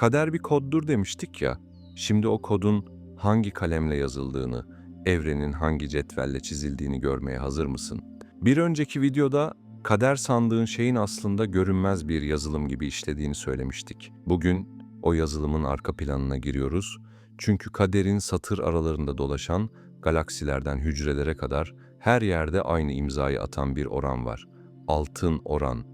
Kader bir koddur demiştik ya. Şimdi o kodun hangi kalemle yazıldığını, evrenin hangi cetvelle çizildiğini görmeye hazır mısın? Bir önceki videoda kader sandığın şeyin aslında görünmez bir yazılım gibi işlediğini söylemiştik. Bugün o yazılımın arka planına giriyoruz. Çünkü kaderin satır aralarında dolaşan galaksilerden hücrelere kadar her yerde aynı imzayı atan bir oran var. Altın oran.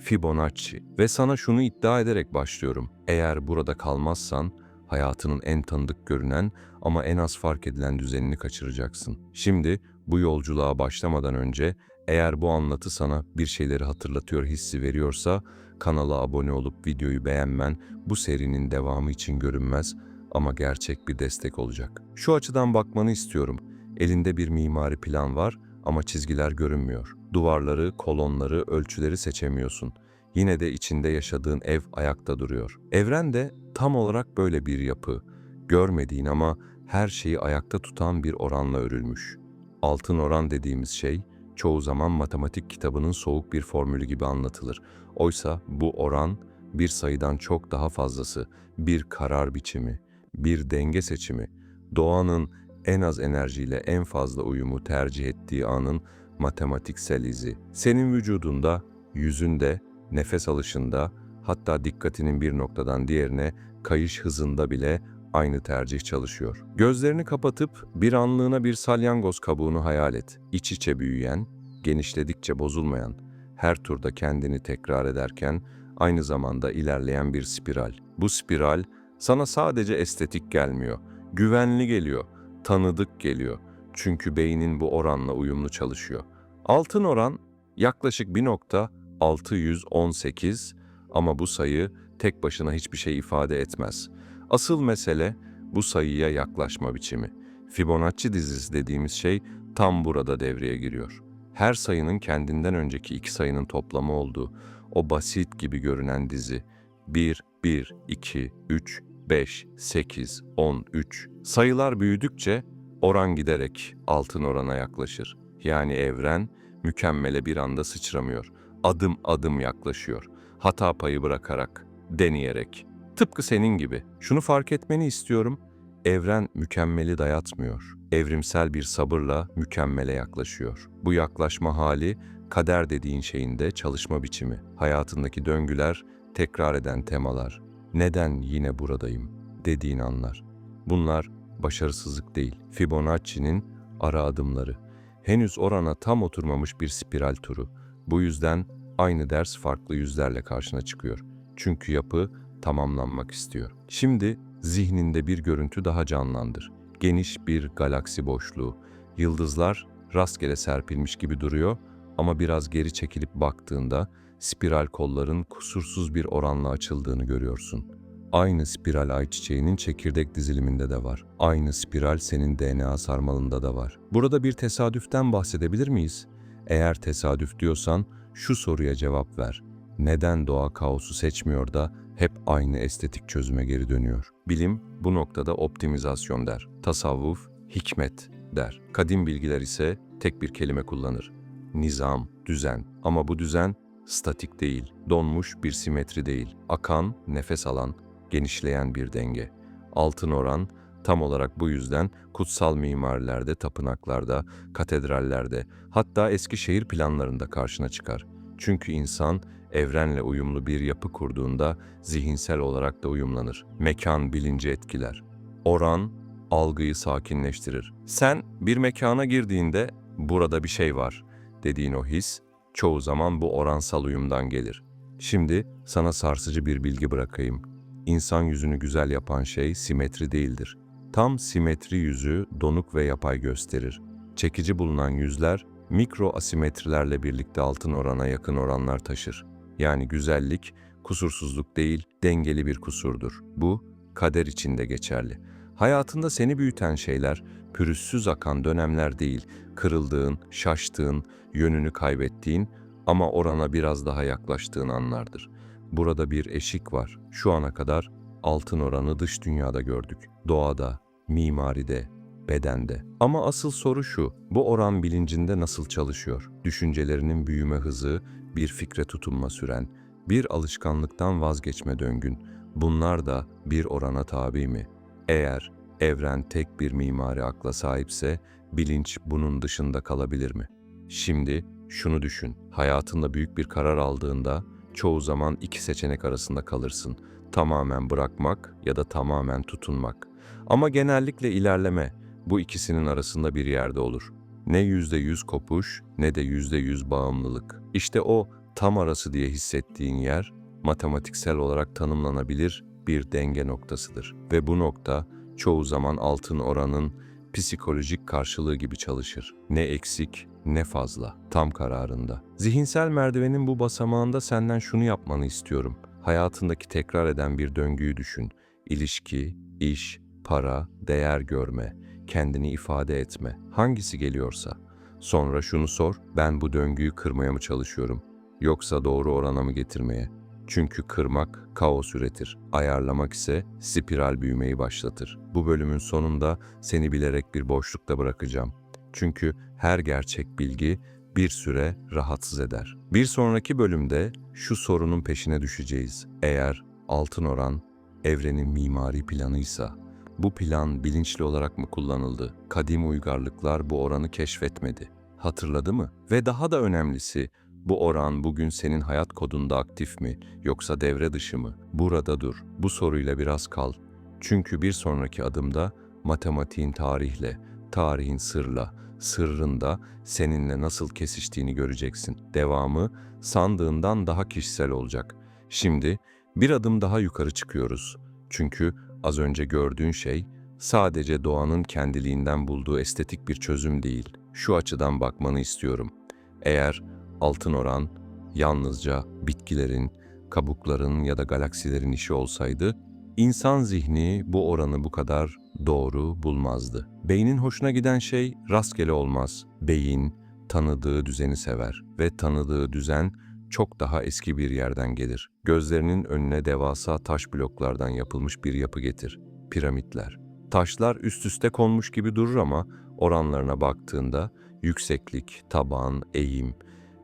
Fibonacci ve sana şunu iddia ederek başlıyorum. Eğer burada kalmazsan hayatının en tanıdık görünen ama en az fark edilen düzenini kaçıracaksın. Şimdi bu yolculuğa başlamadan önce eğer bu anlatı sana bir şeyleri hatırlatıyor hissi veriyorsa kanala abone olup videoyu beğenmen bu serinin devamı için görünmez ama gerçek bir destek olacak. Şu açıdan bakmanı istiyorum. Elinde bir mimari plan var ama çizgiler görünmüyor. Duvarları, kolonları, ölçüleri seçemiyorsun. Yine de içinde yaşadığın ev ayakta duruyor. Evren de tam olarak böyle bir yapı. Görmediğin ama her şeyi ayakta tutan bir oranla örülmüş. Altın oran dediğimiz şey çoğu zaman matematik kitabının soğuk bir formülü gibi anlatılır. Oysa bu oran bir sayıdan çok daha fazlası, bir karar biçimi, bir denge seçimi, doğanın en az enerjiyle en fazla uyumu tercih ettiği anın matematiksel izi. Senin vücudunda, yüzünde, nefes alışında, hatta dikkatinin bir noktadan diğerine kayış hızında bile aynı tercih çalışıyor. Gözlerini kapatıp bir anlığına bir salyangoz kabuğunu hayal et. İç içe büyüyen, genişledikçe bozulmayan, her turda kendini tekrar ederken aynı zamanda ilerleyen bir spiral. Bu spiral sana sadece estetik gelmiyor, güvenli geliyor, tanıdık geliyor. Çünkü beynin bu oranla uyumlu çalışıyor. Altın oran yaklaşık 1.618 ama bu sayı tek başına hiçbir şey ifade etmez. Asıl mesele bu sayıya yaklaşma biçimi. Fibonacci dizisi dediğimiz şey tam burada devreye giriyor. Her sayının kendinden önceki iki sayının toplamı olduğu o basit gibi görünen dizi 1, 1, 2, 3, 5, 8, 13. Sayılar büyüdükçe oran giderek altın orana yaklaşır. Yani evren mükemmele bir anda sıçramıyor. Adım adım yaklaşıyor. Hata payı bırakarak, deneyerek. Tıpkı senin gibi. Şunu fark etmeni istiyorum. Evren mükemmeli dayatmıyor. Evrimsel bir sabırla mükemmele yaklaşıyor. Bu yaklaşma hali kader dediğin şeyin de çalışma biçimi. Hayatındaki döngüler, tekrar eden temalar. Neden yine buradayım dediğin anlar. Bunlar başarısızlık değil. Fibonacci'nin ara adımları. Henüz orana tam oturmamış bir spiral turu. Bu yüzden aynı ders farklı yüzlerle karşına çıkıyor. Çünkü yapı tamamlanmak istiyor. Şimdi zihninde bir görüntü daha canlandır. Geniş bir galaksi boşluğu. Yıldızlar rastgele serpilmiş gibi duruyor ama biraz geri çekilip baktığında spiral kolların kusursuz bir oranla açıldığını görüyorsun. Aynı spiral ayçiçeğinin çekirdek diziliminde de var. Aynı spiral senin DNA sarmalında da var. Burada bir tesadüften bahsedebilir miyiz? Eğer tesadüf diyorsan şu soruya cevap ver. Neden doğa kaosu seçmiyor da hep aynı estetik çözüme geri dönüyor? Bilim bu noktada optimizasyon der. Tasavvuf hikmet der. Kadim bilgiler ise tek bir kelime kullanır. Nizam, düzen. Ama bu düzen statik değil, donmuş bir simetri değil. Akan, nefes alan, genişleyen bir denge. Altın oran tam olarak bu yüzden kutsal mimarilerde, tapınaklarda, katedrallerde, hatta eski şehir planlarında karşına çıkar. Çünkü insan evrenle uyumlu bir yapı kurduğunda zihinsel olarak da uyumlanır. Mekan bilinci etkiler. Oran algıyı sakinleştirir. Sen bir mekana girdiğinde burada bir şey var dediğin o his çoğu zaman bu oransal uyumdan gelir. Şimdi sana sarsıcı bir bilgi bırakayım. İnsan yüzünü güzel yapan şey simetri değildir. Tam simetri yüzü donuk ve yapay gösterir. Çekici bulunan yüzler mikro asimetrilerle birlikte altın orana yakın oranlar taşır. Yani güzellik kusursuzluk değil, dengeli bir kusurdur. Bu kader içinde geçerli. Hayatında seni büyüten şeyler pürüzsüz akan dönemler değil, kırıldığın, şaştığın, yönünü kaybettiğin ama orana biraz daha yaklaştığın anlardır. Burada bir eşik var. Şu ana kadar altın oranı dış dünyada gördük. Doğada, mimaride, bedende. Ama asıl soru şu, bu oran bilincinde nasıl çalışıyor? Düşüncelerinin büyüme hızı, bir fikre tutunma süren, bir alışkanlıktan vazgeçme döngün, Bunlar da bir orana tabi mi? Eğer evren tek bir mimari akla sahipse bilinç bunun dışında kalabilir mi? Şimdi şunu düşün. Hayatında büyük bir karar aldığında çoğu zaman iki seçenek arasında kalırsın. Tamamen bırakmak ya da tamamen tutunmak. Ama genellikle ilerleme bu ikisinin arasında bir yerde olur. Ne yüzde yüz kopuş ne de yüzde yüz bağımlılık. İşte o tam arası diye hissettiğin yer matematiksel olarak tanımlanabilir bir denge noktasıdır. Ve bu nokta çoğu zaman altın oranın psikolojik karşılığı gibi çalışır. Ne eksik ne fazla, tam kararında. Zihinsel merdivenin bu basamağında senden şunu yapmanı istiyorum. Hayatındaki tekrar eden bir döngüyü düşün. İlişki, iş, para, değer görme, kendini ifade etme. Hangisi geliyorsa. Sonra şunu sor, ben bu döngüyü kırmaya mı çalışıyorum? Yoksa doğru orana mı getirmeye? Çünkü kırmak kaos üretir, ayarlamak ise spiral büyümeyi başlatır. Bu bölümün sonunda seni bilerek bir boşlukta bırakacağım. Çünkü her gerçek bilgi bir süre rahatsız eder. Bir sonraki bölümde şu sorunun peşine düşeceğiz. Eğer altın oran evrenin mimari planıysa, bu plan bilinçli olarak mı kullanıldı? Kadim uygarlıklar bu oranı keşfetmedi. Hatırladı mı? Ve daha da önemlisi, bu oran bugün senin hayat kodunda aktif mi yoksa devre dışı mı? Burada dur. Bu soruyla biraz kal. Çünkü bir sonraki adımda matematiğin tarihle, tarihin sırla, sırrında seninle nasıl kesiştiğini göreceksin. Devamı sandığından daha kişisel olacak. Şimdi bir adım daha yukarı çıkıyoruz. Çünkü az önce gördüğün şey sadece doğanın kendiliğinden bulduğu estetik bir çözüm değil. Şu açıdan bakmanı istiyorum. Eğer altın oran yalnızca bitkilerin, kabukların ya da galaksilerin işi olsaydı, insan zihni bu oranı bu kadar doğru bulmazdı. Beynin hoşuna giden şey rastgele olmaz. Beyin tanıdığı düzeni sever ve tanıdığı düzen çok daha eski bir yerden gelir. Gözlerinin önüne devasa taş bloklardan yapılmış bir yapı getir. Piramitler. Taşlar üst üste konmuş gibi durur ama oranlarına baktığında yükseklik, taban, eğim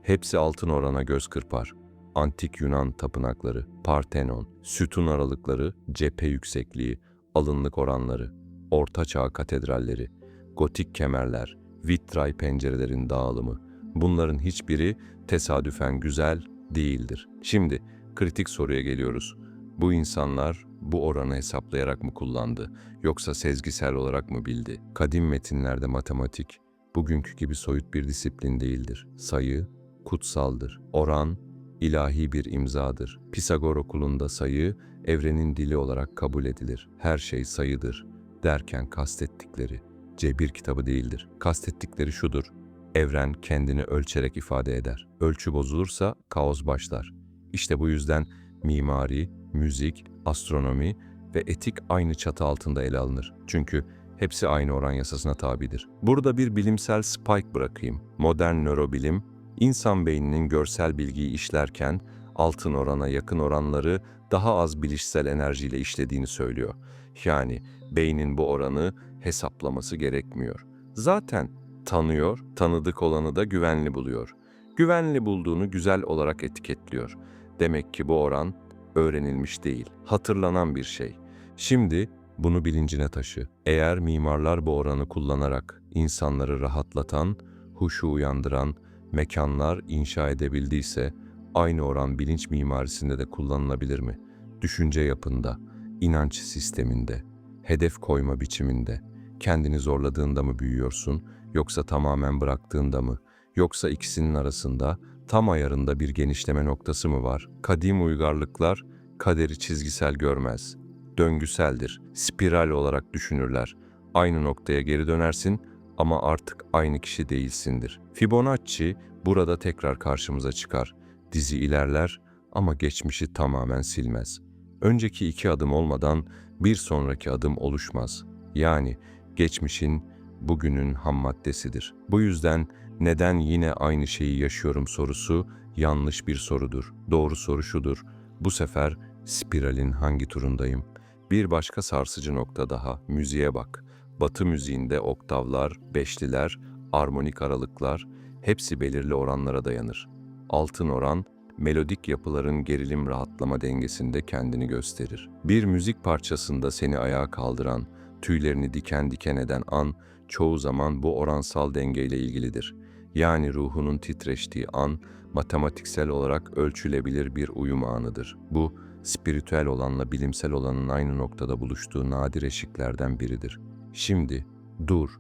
hepsi altın orana göz kırpar. Antik Yunan tapınakları, Partenon, sütun aralıkları, cephe yüksekliği, alınlık oranları, Orta Çağ katedralleri, gotik kemerler, vitray pencerelerin dağılımı. Bunların hiçbiri tesadüfen güzel değildir. Şimdi kritik soruya geliyoruz. Bu insanlar bu oranı hesaplayarak mı kullandı yoksa sezgisel olarak mı bildi? Kadim metinlerde matematik bugünkü gibi soyut bir disiplin değildir. Sayı kutsaldır. Oran ilahi bir imzadır. Pisagor okulunda sayı evrenin dili olarak kabul edilir. Her şey sayıdır derken kastettikleri cebir kitabı değildir. Kastettikleri şudur. Evren kendini ölçerek ifade eder. Ölçü bozulursa kaos başlar. İşte bu yüzden mimari, müzik, astronomi ve etik aynı çatı altında ele alınır. Çünkü hepsi aynı oran yasasına tabidir. Burada bir bilimsel spike bırakayım. Modern nörobilim, insan beyninin görsel bilgiyi işlerken altın orana yakın oranları daha az bilişsel enerjiyle işlediğini söylüyor. Yani beynin bu oranı hesaplaması gerekmiyor. Zaten tanıyor, tanıdık olanı da güvenli buluyor. Güvenli bulduğunu güzel olarak etiketliyor. Demek ki bu oran öğrenilmiş değil, hatırlanan bir şey. Şimdi bunu bilincine taşı. Eğer mimarlar bu oranı kullanarak insanları rahatlatan, huşu uyandıran mekanlar inşa edebildiyse, aynı oran bilinç mimarisinde de kullanılabilir mi? Düşünce yapında, inanç sisteminde, hedef koyma biçiminde, kendini zorladığında mı büyüyorsun yoksa tamamen bıraktığında mı? Yoksa ikisinin arasında tam ayarında bir genişleme noktası mı var? Kadim uygarlıklar kaderi çizgisel görmez. Döngüseldir, spiral olarak düşünürler. Aynı noktaya geri dönersin ama artık aynı kişi değilsindir. Fibonacci burada tekrar karşımıza çıkar. Dizi ilerler ama geçmişi tamamen silmez. Önceki iki adım olmadan bir sonraki adım oluşmaz. Yani geçmişin bugünün ham maddesidir. Bu yüzden neden yine aynı şeyi yaşıyorum sorusu yanlış bir sorudur. Doğru soru şudur. Bu sefer spiralin hangi turundayım? Bir başka sarsıcı nokta daha, müziğe bak. Batı müziğinde oktavlar, beşliler, armonik aralıklar hepsi belirli oranlara dayanır. Altın oran melodik yapıların gerilim rahatlama dengesinde kendini gösterir. Bir müzik parçasında seni ayağa kaldıran, tüylerini diken diken eden an çoğu zaman bu oransal dengeyle ilgilidir. Yani ruhunun titreştiği an matematiksel olarak ölçülebilir bir uyum anıdır. Bu spiritüel olanla bilimsel olanın aynı noktada buluştuğu nadir eşiklerden biridir. Şimdi dur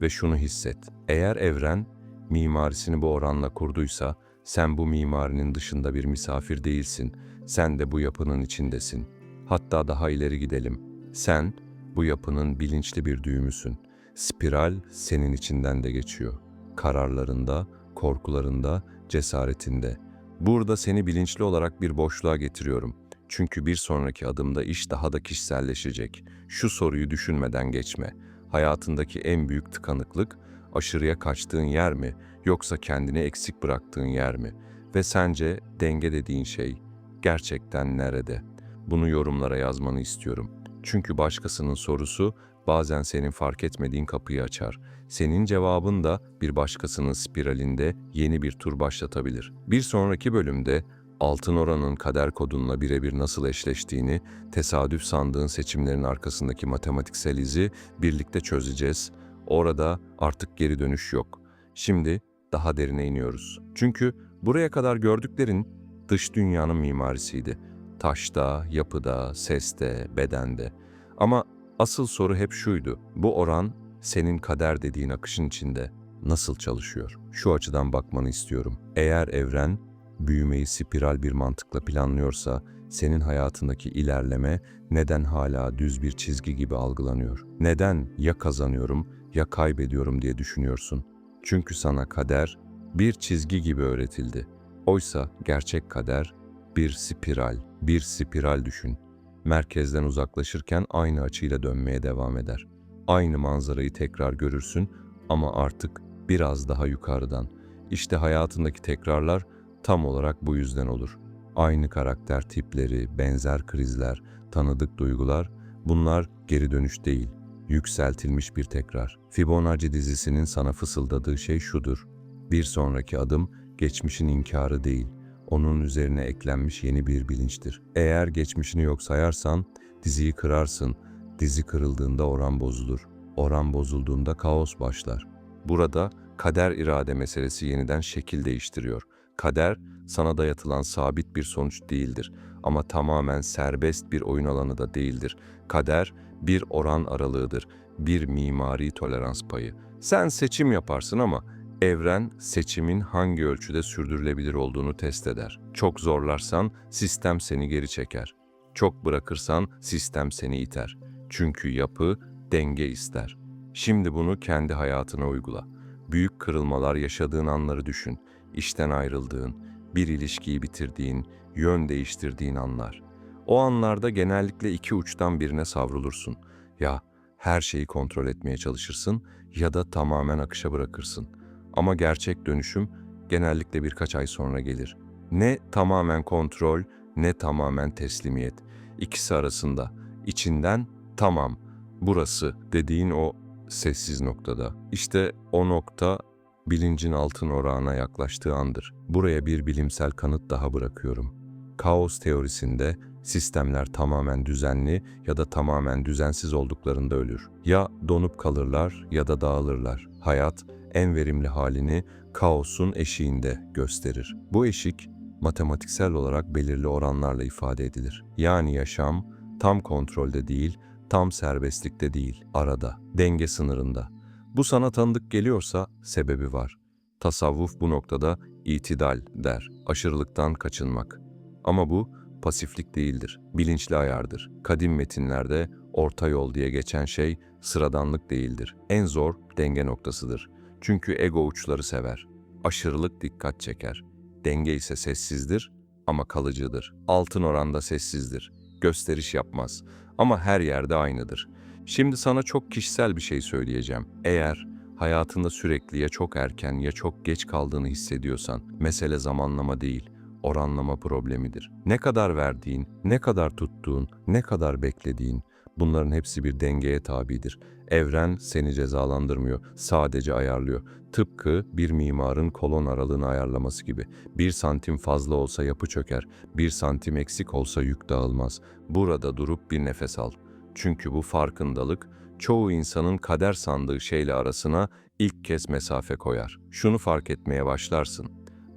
ve şunu hisset. Eğer evren mimarisini bu oranla kurduysa sen bu mimarinin dışında bir misafir değilsin. Sen de bu yapının içindesin. Hatta daha ileri gidelim. Sen bu yapının bilinçli bir düğümüsün. Spiral senin içinden de geçiyor. Kararlarında, korkularında, cesaretinde. Burada seni bilinçli olarak bir boşluğa getiriyorum. Çünkü bir sonraki adımda iş daha da kişiselleşecek. Şu soruyu düşünmeden geçme. Hayatındaki en büyük tıkanıklık aşırıya kaçtığın yer mi yoksa kendini eksik bıraktığın yer mi? Ve sence denge dediğin şey gerçekten nerede? Bunu yorumlara yazmanı istiyorum. Çünkü başkasının sorusu bazen senin fark etmediğin kapıyı açar. Senin cevabın da bir başkasının spiralinde yeni bir tur başlatabilir. Bir sonraki bölümde altın oranın kader kodunla birebir nasıl eşleştiğini, tesadüf sandığın seçimlerin arkasındaki matematiksel izi birlikte çözeceğiz. Orada artık geri dönüş yok. Şimdi daha derine iniyoruz. Çünkü buraya kadar gördüklerin dış dünyanın mimarisiydi. Taşta, yapıda, seste, bedende. Ama asıl soru hep şuydu. Bu oran senin kader dediğin akışın içinde nasıl çalışıyor? Şu açıdan bakmanı istiyorum. Eğer evren büyümeyi spiral bir mantıkla planlıyorsa senin hayatındaki ilerleme neden hala düz bir çizgi gibi algılanıyor? Neden ya kazanıyorum ya kaybediyorum diye düşünüyorsun? Çünkü sana kader bir çizgi gibi öğretildi. Oysa gerçek kader bir spiral, bir spiral düşün. Merkezden uzaklaşırken aynı açıyla dönmeye devam eder. Aynı manzarayı tekrar görürsün ama artık biraz daha yukarıdan. İşte hayatındaki tekrarlar tam olarak bu yüzden olur. Aynı karakter tipleri, benzer krizler, tanıdık duygular bunlar geri dönüş değil, yükseltilmiş bir tekrar. Fibonacci dizisinin sana fısıldadığı şey şudur. Bir sonraki adım geçmişin inkarı değil, onun üzerine eklenmiş yeni bir bilinçtir. Eğer geçmişini yok sayarsan diziyi kırarsın. Dizi kırıldığında oran bozulur. Oran bozulduğunda kaos başlar. Burada kader irade meselesi yeniden şekil değiştiriyor. Kader sana dayatılan sabit bir sonuç değildir ama tamamen serbest bir oyun alanı da değildir. Kader bir oran aralığıdır, bir mimari tolerans payı. Sen seçim yaparsın ama evren seçimin hangi ölçüde sürdürülebilir olduğunu test eder. Çok zorlarsan sistem seni geri çeker. Çok bırakırsan sistem seni iter. Çünkü yapı denge ister. Şimdi bunu kendi hayatına uygula. Büyük kırılmalar yaşadığın anları düşün. İşten ayrıldığın, bir ilişkiyi bitirdiğin, yön değiştirdiğin anlar. O anlarda genellikle iki uçtan birine savrulursun. Ya her şeyi kontrol etmeye çalışırsın ya da tamamen akışa bırakırsın. Ama gerçek dönüşüm genellikle birkaç ay sonra gelir. Ne tamamen kontrol ne tamamen teslimiyet. İkisi arasında içinden tamam burası dediğin o sessiz noktada. İşte o nokta bilincin altın orağına yaklaştığı andır. Buraya bir bilimsel kanıt daha bırakıyorum. Kaos teorisinde sistemler tamamen düzenli ya da tamamen düzensiz olduklarında ölür. Ya donup kalırlar ya da dağılırlar. Hayat en verimli halini kaosun eşiğinde gösterir. Bu eşik matematiksel olarak belirli oranlarla ifade edilir. Yani yaşam tam kontrolde değil, tam serbestlikte değil, arada, denge sınırında. Bu sana tanıdık geliyorsa sebebi var. Tasavvuf bu noktada itidal der, aşırılıktan kaçınmak. Ama bu pasiflik değildir, bilinçli ayardır. Kadim metinlerde orta yol diye geçen şey sıradanlık değildir. En zor denge noktasıdır. Çünkü ego uçları sever. Aşırılık dikkat çeker. Denge ise sessizdir ama kalıcıdır. Altın oranda sessizdir. Gösteriş yapmaz ama her yerde aynıdır. Şimdi sana çok kişisel bir şey söyleyeceğim. Eğer hayatında sürekli ya çok erken ya çok geç kaldığını hissediyorsan, mesele zamanlama değil, oranlama problemidir. Ne kadar verdiğin, ne kadar tuttuğun, ne kadar beklediğin bunların hepsi bir dengeye tabidir. Evren seni cezalandırmıyor, sadece ayarlıyor. Tıpkı bir mimarın kolon aralığını ayarlaması gibi. Bir santim fazla olsa yapı çöker, bir santim eksik olsa yük dağılmaz. Burada durup bir nefes al. Çünkü bu farkındalık çoğu insanın kader sandığı şeyle arasına ilk kez mesafe koyar. Şunu fark etmeye başlarsın.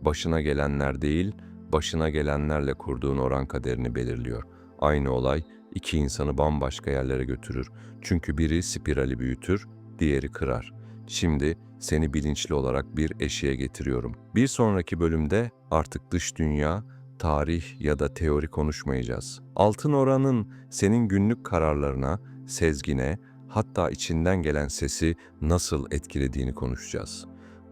Başına gelenler değil, başına gelenlerle kurduğun oran kaderini belirliyor. Aynı olay iki insanı bambaşka yerlere götürür. Çünkü biri spirali büyütür, diğeri kırar. Şimdi seni bilinçli olarak bir eşiğe getiriyorum. Bir sonraki bölümde artık dış dünya, tarih ya da teori konuşmayacağız. Altın oranın senin günlük kararlarına, sezgine, hatta içinden gelen sesi nasıl etkilediğini konuşacağız.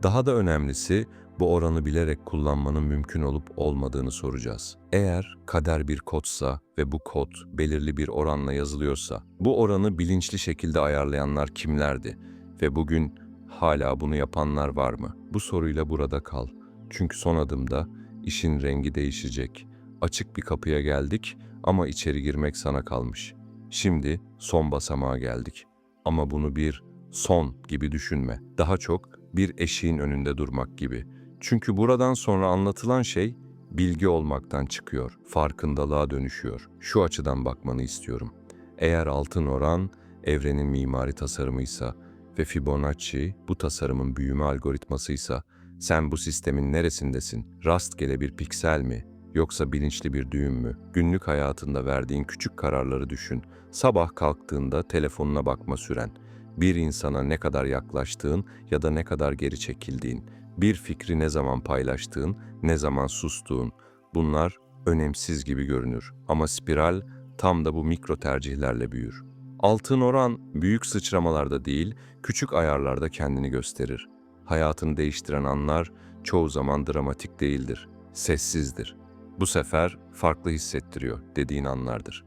Daha da önemlisi bu oranı bilerek kullanmanın mümkün olup olmadığını soracağız. Eğer kader bir kodsa ve bu kod belirli bir oranla yazılıyorsa, bu oranı bilinçli şekilde ayarlayanlar kimlerdi ve bugün hala bunu yapanlar var mı? Bu soruyla burada kal. Çünkü son adımda işin rengi değişecek. Açık bir kapıya geldik ama içeri girmek sana kalmış. Şimdi son basamağa geldik. Ama bunu bir son gibi düşünme. Daha çok bir eşiğin önünde durmak gibi. Çünkü buradan sonra anlatılan şey bilgi olmaktan çıkıyor, farkındalığa dönüşüyor. Şu açıdan bakmanı istiyorum. Eğer altın oran evrenin mimari tasarımıysa ve Fibonacci bu tasarımın büyüme algoritmasıysa sen bu sistemin neresindesin? Rastgele bir piksel mi? Yoksa bilinçli bir düğüm mü? Günlük hayatında verdiğin küçük kararları düşün. Sabah kalktığında telefonuna bakma süren, bir insana ne kadar yaklaştığın ya da ne kadar geri çekildiğin, bir fikri ne zaman paylaştığın, ne zaman sustuğun. Bunlar önemsiz gibi görünür ama spiral tam da bu mikro tercihlerle büyür. Altın oran büyük sıçramalarda değil, küçük ayarlarda kendini gösterir. Hayatını değiştiren anlar çoğu zaman dramatik değildir, sessizdir. Bu sefer farklı hissettiriyor dediğin anlardır.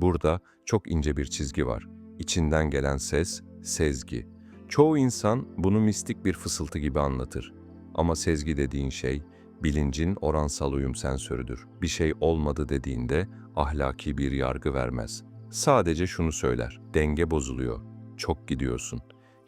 Burada çok ince bir çizgi var. İçinden gelen ses, sezgi. Çoğu insan bunu mistik bir fısıltı gibi anlatır. Ama sezgi dediğin şey, bilincin oransal uyum sensörüdür. Bir şey olmadı dediğinde ahlaki bir yargı vermez. Sadece şunu söyler, denge bozuluyor, çok gidiyorsun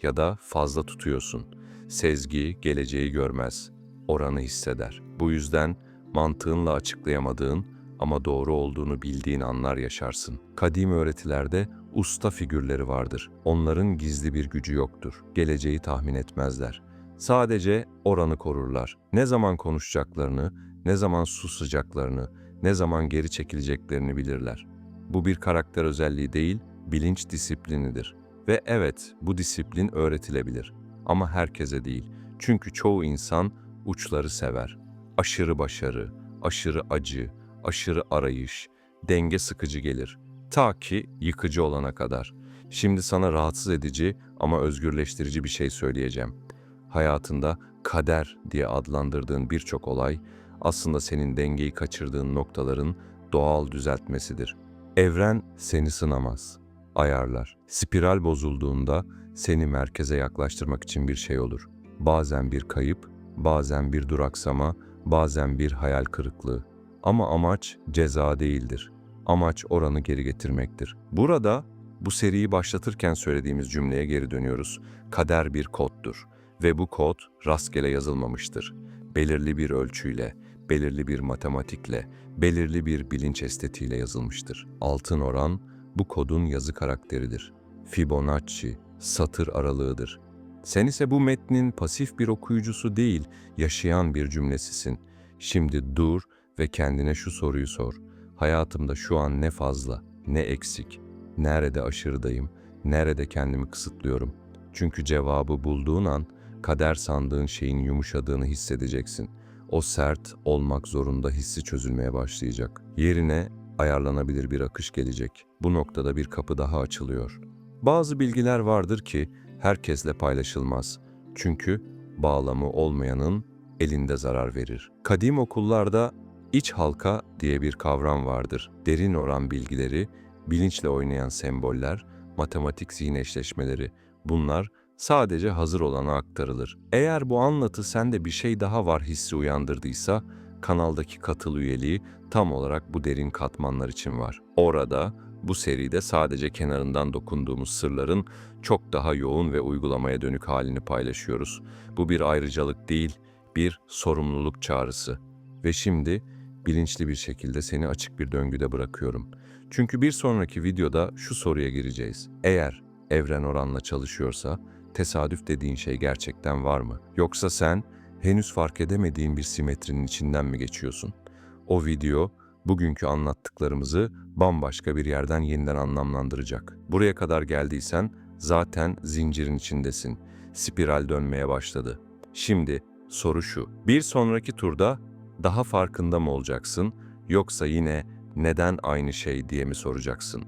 ya da fazla tutuyorsun. Sezgi geleceği görmez, oranı hisseder. Bu yüzden mantığınla açıklayamadığın ama doğru olduğunu bildiğin anlar yaşarsın. Kadim öğretilerde usta figürleri vardır. Onların gizli bir gücü yoktur. Geleceği tahmin etmezler. Sadece oranı korurlar. Ne zaman konuşacaklarını, ne zaman susacaklarını, ne zaman geri çekileceklerini bilirler. Bu bir karakter özelliği değil, bilinç disiplinidir. Ve evet, bu disiplin öğretilebilir. Ama herkese değil. Çünkü çoğu insan uçları sever. Aşırı başarı, aşırı acı, aşırı arayış, denge sıkıcı gelir. Ta ki yıkıcı olana kadar. Şimdi sana rahatsız edici ama özgürleştirici bir şey söyleyeceğim. Hayatında kader diye adlandırdığın birçok olay aslında senin dengeyi kaçırdığın noktaların doğal düzeltmesidir. Evren seni sınamaz, ayarlar. Spiral bozulduğunda seni merkeze yaklaştırmak için bir şey olur. Bazen bir kayıp, bazen bir duraksama, bazen bir hayal kırıklığı. Ama amaç ceza değildir. Amaç oranı geri getirmektir. Burada bu seriyi başlatırken söylediğimiz cümleye geri dönüyoruz. Kader bir koddur ve bu kod rastgele yazılmamıştır. Belirli bir ölçüyle, belirli bir matematikle, belirli bir bilinç estetiğiyle yazılmıştır. Altın oran bu kodun yazı karakteridir. Fibonacci satır aralığıdır. Sen ise bu metnin pasif bir okuyucusu değil, yaşayan bir cümlesisin. Şimdi dur ve kendine şu soruyu sor. Hayatımda şu an ne fazla, ne eksik, nerede aşırıdayım, nerede kendimi kısıtlıyorum? Çünkü cevabı bulduğun an kader sandığın şeyin yumuşadığını hissedeceksin. O sert olmak zorunda hissi çözülmeye başlayacak. Yerine ayarlanabilir bir akış gelecek. Bu noktada bir kapı daha açılıyor. Bazı bilgiler vardır ki herkesle paylaşılmaz. Çünkü bağlamı olmayanın elinde zarar verir. Kadim okullarda iç halka diye bir kavram vardır. Derin oran bilgileri, bilinçle oynayan semboller, matematik zihin eşleşmeleri bunlar sadece hazır olana aktarılır. Eğer bu anlatı sende bir şey daha var hissi uyandırdıysa kanaldaki katıl üyeliği tam olarak bu derin katmanlar için var. Orada bu seride sadece kenarından dokunduğumuz sırların çok daha yoğun ve uygulamaya dönük halini paylaşıyoruz. Bu bir ayrıcalık değil, bir sorumluluk çağrısı. Ve şimdi bilinçli bir şekilde seni açık bir döngüde bırakıyorum. Çünkü bir sonraki videoda şu soruya gireceğiz. Eğer evren oranla çalışıyorsa tesadüf dediğin şey gerçekten var mı? Yoksa sen henüz fark edemediğin bir simetrinin içinden mi geçiyorsun? O video bugünkü anlattıklarımızı bambaşka bir yerden yeniden anlamlandıracak. Buraya kadar geldiysen zaten zincirin içindesin. Spiral dönmeye başladı. Şimdi soru şu. Bir sonraki turda daha farkında mı olacaksın yoksa yine neden aynı şey diye mi soracaksın?